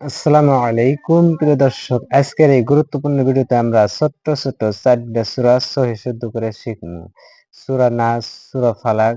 আসসালামু আলাইকুম, প্রিয় দর্শক। আজকের এই গুরুত্বপূর্ণ ভিডিওতে আমরা ছোট্ট ছোট্ট চারটা সুরা সহি শুদ্ধ করে শিখব। সুরা নাস, সুরা ফালাক,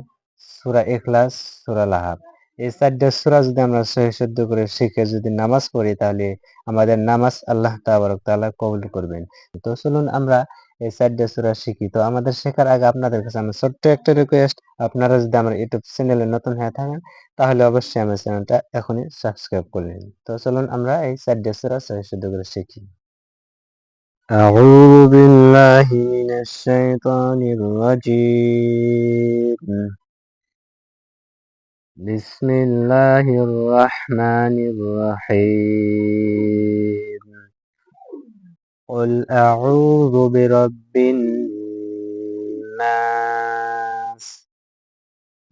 সুরা এখলাস সুরা লাহাব। এই চারটা সুরা যদি আমরা সহি শুদ্ধ করে শিখে যদি নামাজ পড়ি, তাহলে আমাদের নামাজ আল্লাহ তাবারক তাআলা কবুল করবেন। তো চলুন আমরা এই চারটা সুরা শিখি তো আমাদের শেখার আগে আপনাদের কাছে আমার ছোট্ট একটা রিকোয়েস্ট আপনারা যদি আমার ইউটিউব চ্যানেলে নতুন হয়ে থাকেন তাহলে অবশ্যই আমার চ্যানেলটা এখনই সাবস্ক্রাইব করে নিন তো চলুন আমরা এই চারটে সূরা সহি শুদ্ধ করে শিখি أعوذ بالله من الشيطان الرجيم بسم الله الرحمن الرحيم قل أعوذ برب الناس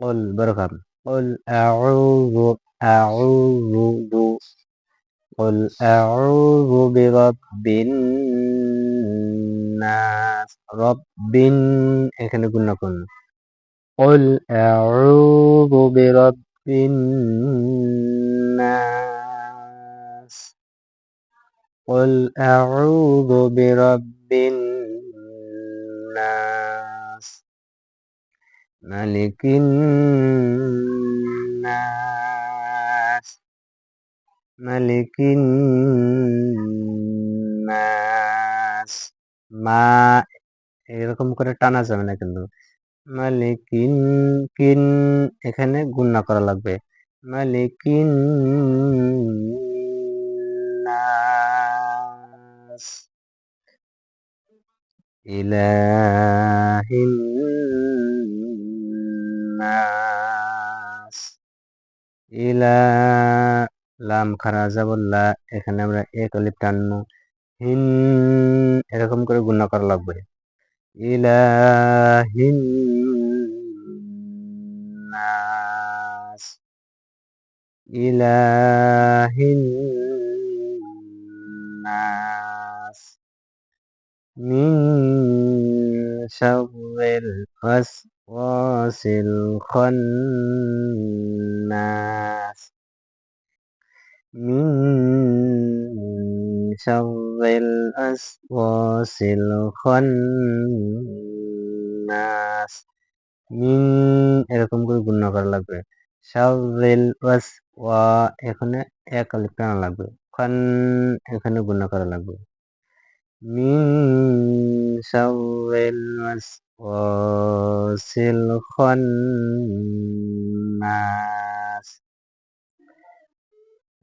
قل برغم قل أعوذ أعوذ قل أعوذ برب الناس. رب إحنا قلنا كنا قل أعوذ برب الناس. قل أعوذ برب الناس ملك الناس ملك الناس মা এরকম করে টানা যাবে না কিন্তু মালিকিন কিন এখানে গুণনা করা লাগবে মালিকিন ইলাহিন নাস ইলা লাম খারা যাবল্লা এখানে আমরা এক অলিপ টানবো। হিন এরকম করে গুণা করা লাগবে। ইলাহিন নাস ইলাহিন নাস মিন শাররিল ওয়াসওয়াসিল খান্নাস من شر الأسواس الخناس মিন এরকম করে গুণ করা লাগবে শাররিল ওয়াস ওয়া এখানে এক আলিফ টানা লাগবে খান এখানে গুণ করা লাগবে মিন শাররিল ওয়াসওয়াসিল খান্নাস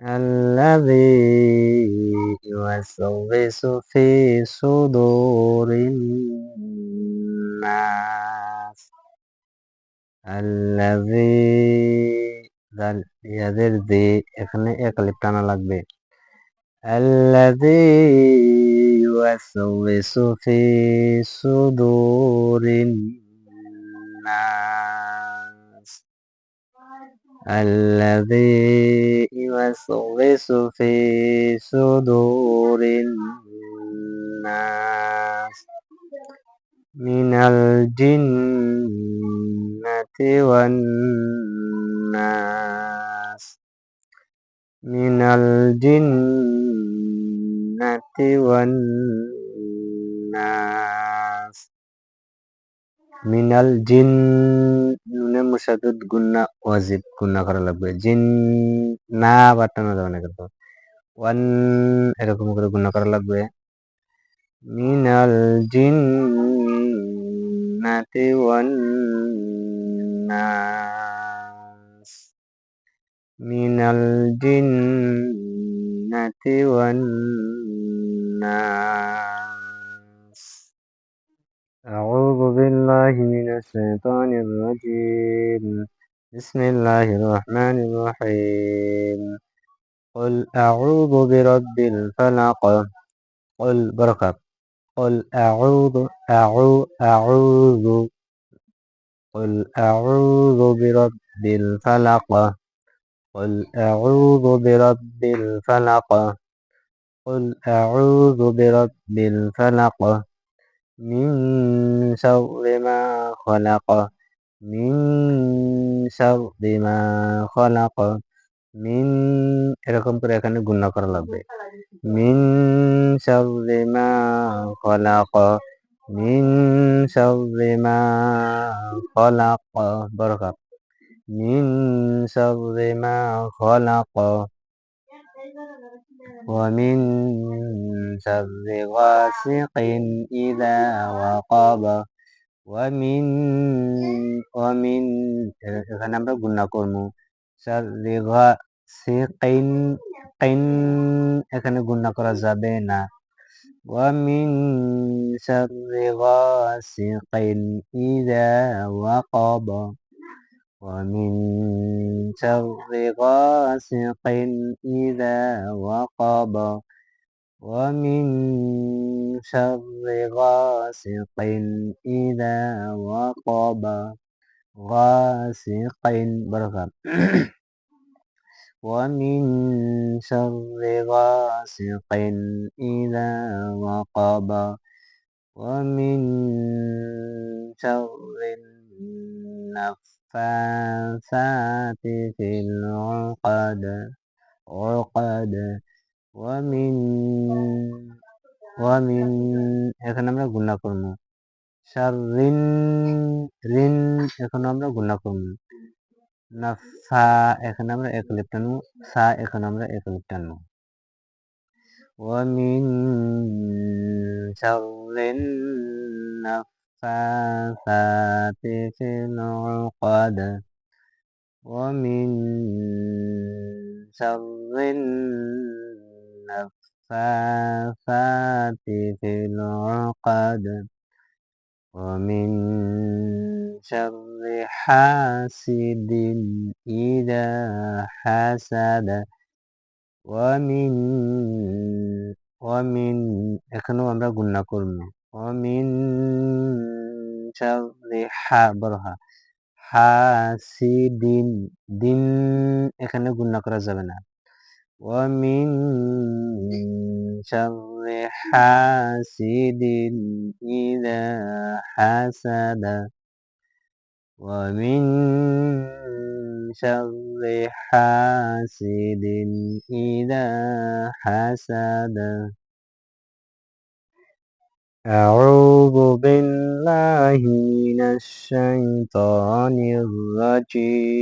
الذي يوسوس في صدور الناس الذي ইয়াদের দে এখানে এক লিপ টানা লাগবে الذي يوسوس في صدور الناس. الذي يوسوس في صدور الناس. من الجنة والناس. من الجنة والناس মিনাল জিন নুনে মুসাদুদ গুন্না ওয়াজিব গুন্না করা লাগবে জিন না বাটানো যাবে না কিন্তু ওয়ান এরকম করে গুন্না করা লাগবে মিনাল জিন নাতি ওয়ান নাস মিনাল জিন الجنة والناس. أعوذ بالله من الشيطان الرجيم. بسم الله الرحمن الرحيم. قل أعوذ برب الفلق. قل بركة. قل أعوذ أعو أعوذ. قل أعوذ برب الفلق. قل أعوذ برب الفلق قل أعوذ برب الفلق من شر ما خلق من شر ما خلق মিন এরকম করে এখানে গুণনা করা লাগবে মিন শাররি মা খলাক মিন শাররি মা খলাক বরকাত মিন শাররি মা খলাক ومن شر غاسق إذا وقب ومن ومن এখানে আমরা গুণনা করবো শাররি গাসিকিন কিন এখানে গুণনা করা যাবে না ومن شر غاسق إذا وقب ومن شر غاسق إذا وقب ومن شر غاسق إذا وقب. غاسق بركة. ومن شر غاسق إذا وقب. ومن شر النفاثات في العقد عقد ومن ومن এখানে আমরা গুণা করব শাররিন রিন এখন আমরা গুণা করব না সা এখানে আমরা এক লিপ টানবো সা এখানে আমরা এক লিপ টানবো ومن شر النفاثات الجفافات في العقد ومن شر النفاثات في العقد ومن شر حاسد إذا حسد ومن ومن إخنو أمرا قلنا كرمه ومن شر হা বড় হা হাসিদিন দিন এখানে গুণনা করা যাবে না ومن شر حاسد إذا حسد ومن شر حاسد إذا حسد أعوذ بالله من الشيطان الرجيم.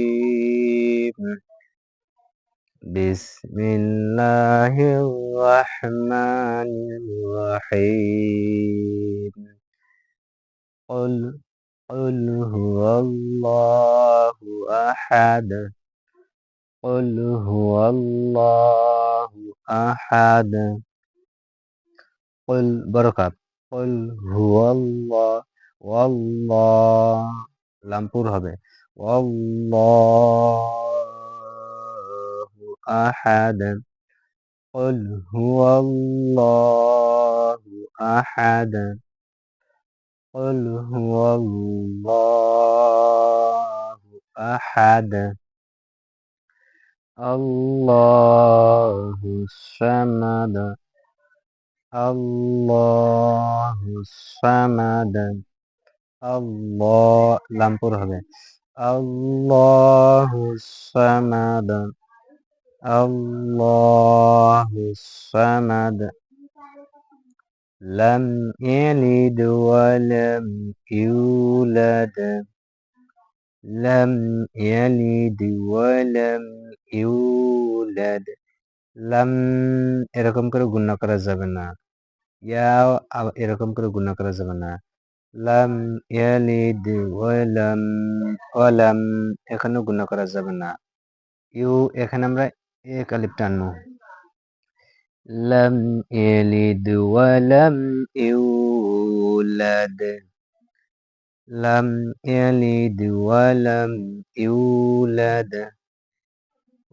بسم الله الرحمن الرحيم. قل قل هو الله أحد. قل هو الله أحد. قل بركات. قل هو الله والله লামপুর হবে والله أحد قل هو الله أحد قل هو الله أحد الله الصمد الله الصمد الله লামপুর হবে الله الصمد الله الصمد لم يلد ولم يولد لم يلد ولم يولد লাম এরকম করে গুণনা করা যাবে না। ইয়া আ- এরকম করে গুণনা করা যাবে না। লাম ইয়ালিদ, ওয়ালাম ওয়ালাম এখানেও গুণনা করা যাবে না। ইউ এখানে আমরা এক আলিফ টানবো লাম ইয়ালিদ, ওয়ালাম ইউলাদ লাম ইয়ালিদ, ওয়ালাম ইউলাদ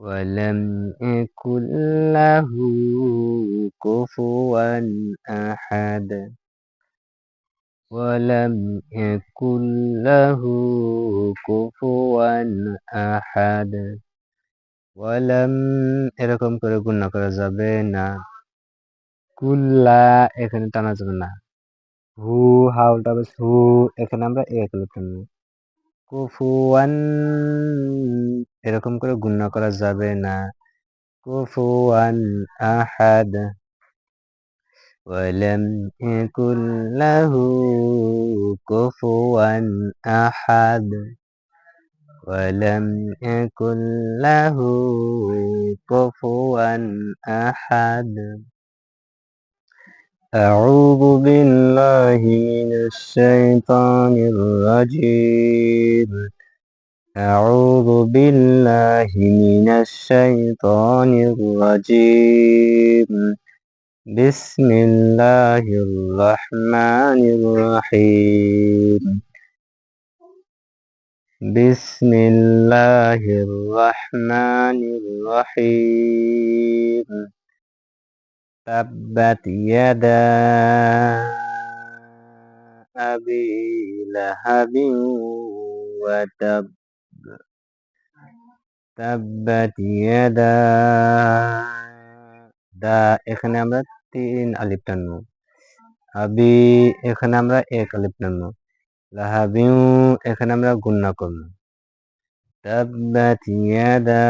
ولم يكن له كفوا أحد ولم يكن له كفوا أحد ولم এরকম করে গুণনা করা যাবে না কুল্লা এখানে টানা যাবে না হু হাউলটা বেশ হু এখানে আমরা এক লিখতে কুফুয়ান এরকম করে গুণনা করা যাবে না কুফুয়ান আহাদ ولم يكن له كفوا أحد ولم يكن له كفوا أحد أعوذ بالله من الشيطان الرجيم. أعوذ بالله من الشيطان الرجيم. بسم الله الرحمن الرحيم. بسم الله الرحمن الرحيم. تبت يدا أبي لهب وتب تبت يدا দা এখানে আমরা তিন আলিফ টানবো আবি এখানে আমরা এক আলিফ টানবো লাহাবিউ এখানে আমরা গুন্না করবো তাব্বাত ইয়াদা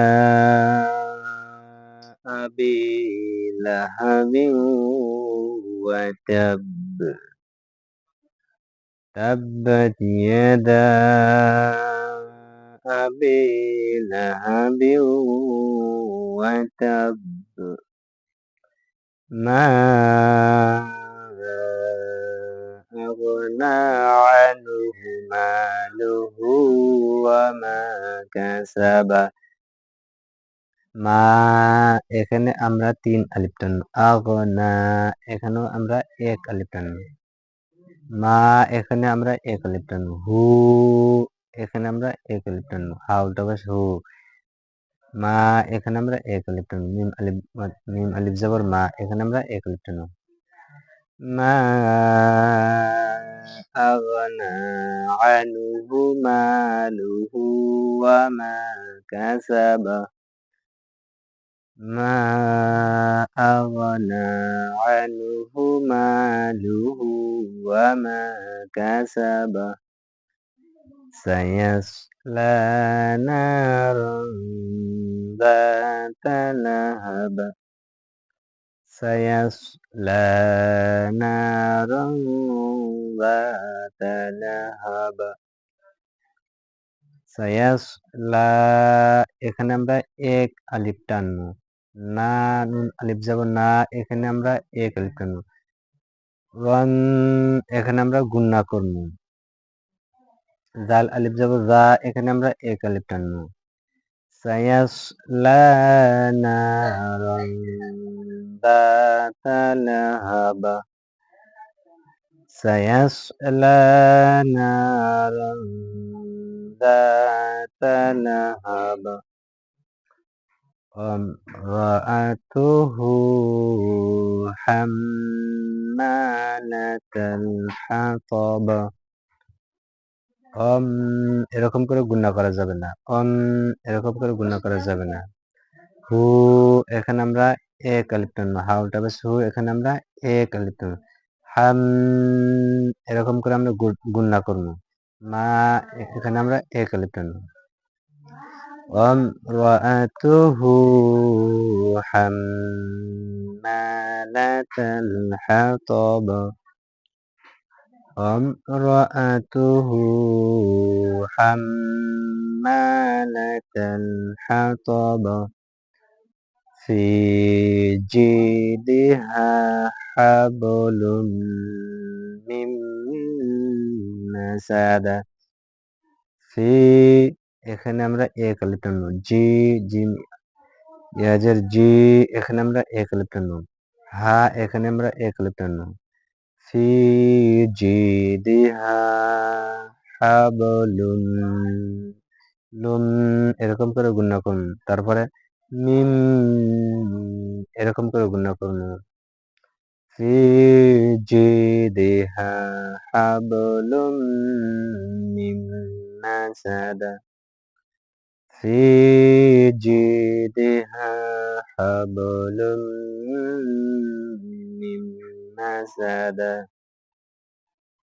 আবি لهب وتب. تبت يدا أبي لهب وتب. ما أغنى عنه ماله وما كسب؟ মা, এখানে আমরা তিন আলিফ টানবো আগনা, এখানেও আমরা এক আলিফ মা, এখানে আমরা এক আলিফ হু, এখানে আমরা এক আলিফ টানবো হা উল্টা বাস হু। মা, এখানে আমরা এক আলিফ টানবো মিম আলিফ মিম আলিফ যাবর মা, এখানে আমরা এক আলিফ টানবো মা আনহু মালুহু ওয়া মা, কাসাবা। ما أغنى عنه ماله وما كسب سيصلى نارا ذات لهب سيصلى نارا ذات لهب সায়াসলা এখানে আমরা এক আলিফ টানবো না নুন আলিফ যাব না এখানে আমরা এক আলিফ টানবো রন এখানে আমরা গুন্না করবো জাল আলিফ যাব যা এখানে আমরা এক আলিফ টানবো সায়াসলা নারান দাতা লাহাবা সায়াসলা নারান ذات لهب امرأته حمالة الحطب অম এরকম করে গুণা করা যাবে না অম এরকম করে গুণা করা যাবে না হু এখানে আমরা এক আলিপ টানবো হা উল্টা বেশ হু এখানে আমরা এক আলিপ টানবো হাম এরকম করে আমরা গুণা করবো মা এখানে আমরা এক আলিপ টানবো وامرأته حمالة الحطب. وامرأته حمالة الحطب. في جيدها حبل من مسد. في এখানে আমরা এক আলিফ টানবো জি জি ইয়াজের জি, এখানে আমরা এক আলিফ টানবো হা, এখানে আমরা এক আলিফ টানবো ফি জি দিহা হাবলুন লুন এরকম করে গুণা করুন, তারপরে মিম, এরকম করে গুণা করুন ফি জি দিহা হাবলুন মিম মাসাদা في جيدها حبل من مسد